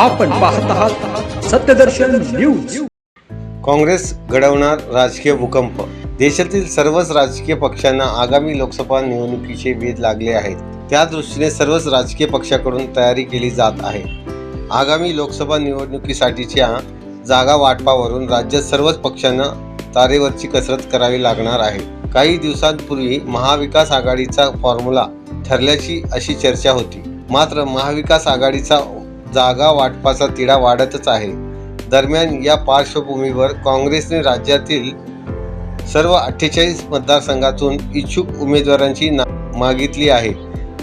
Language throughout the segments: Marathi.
आपण पाहत आहात सत्यदर्शन न्यूज. काँग्रेस घडवणार राजकीय भूकंप. देशातील सर्वच राजकीय पक्षांना आगामी लोकसभा निवडणुकीचे वेध लागले आहेत. त्या दृष्टीने सर्वच राजकीय पक्षाकडून तयारी केली जात आहे. आगामी लोकसभा निवडणुकीसाठीच्या जागा वाटपावरून राज्यात सर्वच पक्षांना तारेवरची कसरत करावी लागणार आहे. काही दिवसांपूर्वी महाविकास आघाडीचा फॉर्म्युला ठरल्याची अशी चर्चा होती. मात्र महाविकास आघाडीचा जागा वाटपाचा तिढा वाढतच आहे. दरम्यान या पार्श्वभूमीवर काँग्रेसने राज्यातील सर्व अठ्ठेचाळीस मतदारसंघातून इच्छुक उमेदवारांची ना मागितली आहे.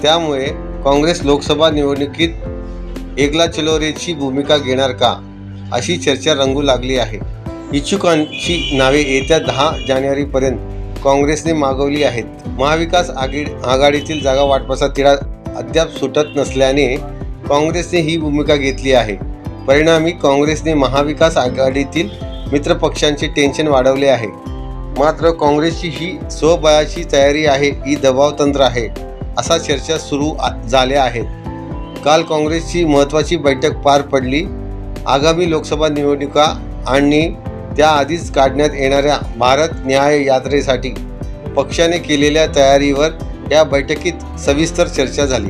त्यामुळे काँग्रेस लोकसभा निवडणुकीत एकला चलोरेची भूमिका घेणार का? अशी चर्चा रंगू लागली आहे. इच्छुकांची नावे येत्या दहा जानेवारीपर्यंत काँग्रेसने मागवली आहेत. महाविकास आघाडी आघाडीतील जागा वाटपाचा तिढा अद्याप सुटत नसल्याने काँग्रेसने ही भूमिका घेतली आहे. परिणामी काँग्रेसने महाविकास आघाडीतील मित्रपक्षांचे टेन्शन वाढवले आहे. मात्र काँग्रेसची ही स्वबळाची तयारी आहे ही दबावतंत्र आहे असा चर्चा सुरू झाल्या आहेत. काल काँग्रेसची महत्त्वाची बैठक पार पडली. आगामी लोकसभा निवडणुका आणि त्याआधीच काढण्यात येणाऱ्या भारत न्याय यात्रेसाठी पक्षाने केलेल्या तयारीवर या बैठकीत सविस्तर चर्चा झाली.